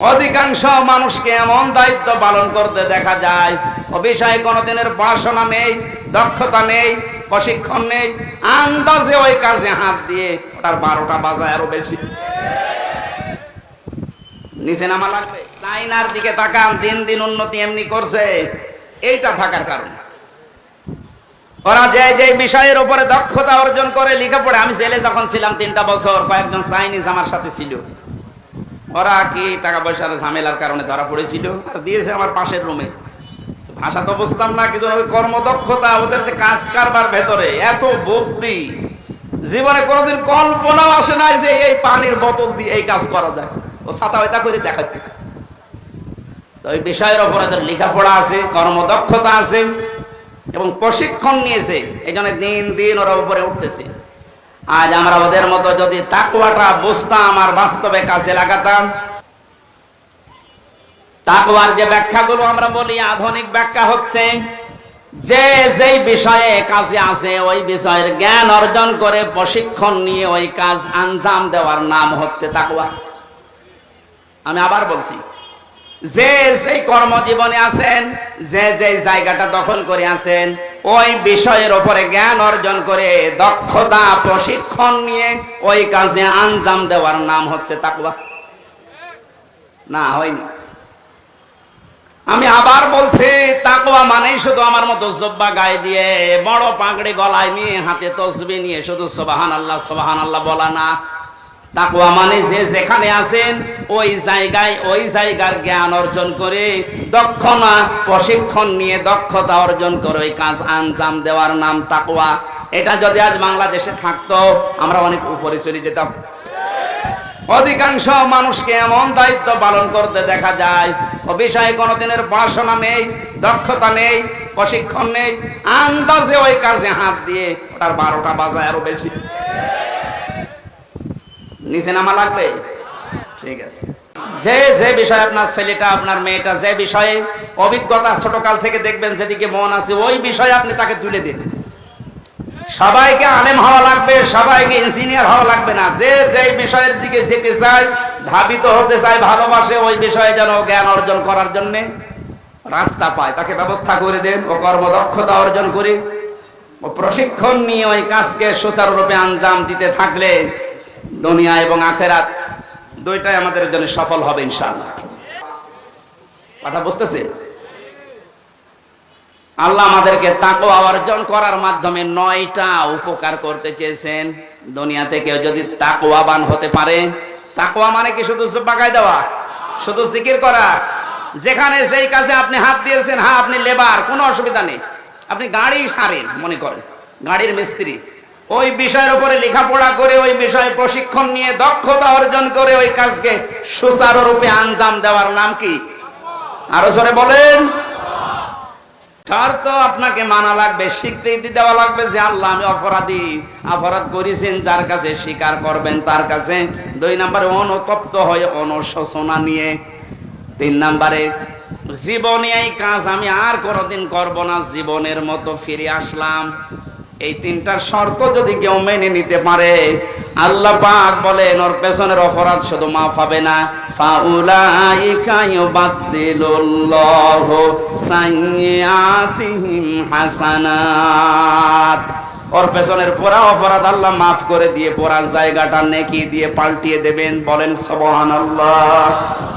অধিকাংশ মানুষকে এমন দায়িত্ব পালন করতে দেখা যায় ও বিষয়ে কোনোদিনের পড়াশোনা নেই, দক্ষতা নেই, প্রশিক্ষণ নেই, আন্দাজে ওই কাজে হাত দিয়ে ওটার বারোটা বাজায় আরও বেশি। নিচে নামা লাগবে। চাইনার দিকে তাকান, দিন দিন উন্নতি এমনি করছে। এইটা থাকার কারণ। ওরা যে যে বিষয়ের উপরে দক্ষতা অর্জন করে লেখাপড়ে আমি জেলে যখন ছিলাম তিনটা বছর, কয়েকজন চাইনিজ আমার সাথে ছিল। ওরা কি টাকা পয়সার ঝামেলার কারণে ধরা পড়েছিল? আর দিয়েছে আমার পাশের রুমে ভাষা তো বুঝতাম না, কিন্তু কর্মদক্ষতা, ওদের যে কাজ কারবার ভেতরে, এত বুদ্ধি। জীবনে কোনোদিন কল্পনাও আসে নাই যে এই পানির বোতল দিয়ে এই কাজ করা যায়। ও ছাতা হয়তা করে দেখাচ্ছে তো ওই বিষয়ের ওপর এদের লেখাপড়া আছে, কর্মদক্ষতা আছে, এবং প্রশিক্ষণ নিয়েছে। এই জন্য দিন দিন ওরা উপরে উঠতেছে। আজ আমরা ওদের মতো যদি তাকুয়াটা বুঝতাম আর বাস্তবে কাছে লাগাতাম তাকুয়ার যে ব্যাখ্যাগুলো আমরা বলি আধুনিক ব্যাখ্যা হচ্ছে, যে যেই বিষয়ে কাজে আছে ওই বিষয়ের জ্ঞান অর্জন করে প্রশিক্ষণ নিয়ে ওই কাজ আঞ্জাম দেওয়ার নাম হচ্ছে তাকুয়া আমি আবার বলছি, যে যেই কর্মজীবনে আছেন, যে যে জায়গাটা দখল করে আছেন ওই বিষয়ের উপরে জ্ঞান অর্জন করে দক্ষতা, প্রশিক্ষণ নিয়ে ওই কাজে আঞ্জাম দেওয়ার নাম হচ্ছে তাকওয়া। না, হয়নি। আমি আবার বলছি, তাকওয়া মানেই শুধু আমার মতো জব্বা গায়ে দিয়ে বড় পাগড়ি গলায় নিয়ে হাতে তসবি নিয়ে শুধু সোবাহান আল্লাহ সোবাহান আল্লাহ বলা না। তাকুয়া মানে যে যেখানে আছেন, ওই জায়গায় ওই জায়গার জ্ঞান অর্জন করে দক্ষতা প্রশিক্ষণ নিয়ে দক্ষতা অর্জন করে ওই কাজ আঞ্জাম দেওয়ার নাম তাকুয়া এটা যদি আজ বাংলাদেশে থাকতো, আমরা অনেক উপরে চলে যেতাম অধিকাংশ মানুষকে এমন দায়িত্ব পালন করতে দেখা যায় ও বিষয়ে কোনোদিনের পড়াশোনা নেই, দক্ষতা নেই, প্রশিক্ষণ নেই, আন্দাজে ওই কাজে হাত দিয়ে ওটার বারোটা বাজায় আরও বেশি। নিচে নামা লাগবে? ঠিক আছে। যে যে বিষয়ে আপনার ছেলেটা, আপনার মেয়েটা, যে বিষয়ে অভিজ্ঞতা ছোটকাল থেকে দেখবেন, যেদিকে মন আছে, ওই বিষয়ে আপনি তাকে তুলে দিন। সবাইকে আলেম হওয়া লাগবে, সবাইকে ইঞ্জিনিয়ার হওয়া লাগবে না। যে যে বিষয়ের দিকে যেতে চায়, ধাবিত হতে চায়, ভালোবাসে, ওই বিষয়ে যেন জ্ঞান অর্জন করার জন্য রাস্তা পায়। তাকে ব্যবস্থা করে দেন, ও কর্মদক্ষতা অর্জন করে। ও প্রশিক্ষণ নিয়ে ওই কাজকে সুচারুরূপে আঞ্জাম দিতে থাকলে দুনিয়া এবং আখেরাত দুইটাই আমাদের জন্য সফল হবে, ইনশাআল্লাহ। কথা বুঝতেছে আল্লাহ আমাদেরকে তাকো অর্জন করার মাধ্যমে নয়টা উপকার করতে চেয়েছেন। দুনিয়াতে কেউ যদি তাকওয়াবান হতে পারে, তাকওয়া মানে কি? শুধু বাগায় দেওয়া, শুধু জিকির করা। যেখানে যেই কাজে আপনি হাত দিয়েছেন হ্যাঁ আপনি লেবার, কোনো অসুবিধা নেই। আপনি গাড়ি সারেন, মনে করেন। গাড়ির মিস্ত্রি ওই বিষয়ের উপরে লেখাপড়া করে, ওই বিষয়ে প্রশিক্ষণ নিয়ে দক্ষতা অর্জন করে ওই কাজকে সুচারুরূপে আঞ্জাম দেওয়ার নাম কি? আরও জোরে বলেন। শর্ত আপনাকে মানা লাগবে, স্বীকৃতি দেওয়া লাগবে যে আল্লাহ আমি অপরাধী। অপরাধ করেছেন, যার কাছে স্বীকার করবেন, তার কাছে দুই নম্বরে অনুতপ্ত হয়ে অনুশোচনা নিয়ে, তিন নম্বরে, জীবনে এই কাজ আমি আর কোনোদিন করব না, জীবনের মতো ফিরে আসলাম। এই তিনটার শর্ত যদি কেউ মেনে নিতে পারে, আল্লাহ পাক বলেন, ওর পেছনের অপরাধ শুধু মাফ হবে না। হাসানাত। ওর পেছনের পুরা অপরাধ আল্লাহ মাফ করে দিয়ে পুরা জায়গাটা নেকি দিয়ে পাল্টিয়ে দেবেন। বলেন, সুবহানাল্লাহ।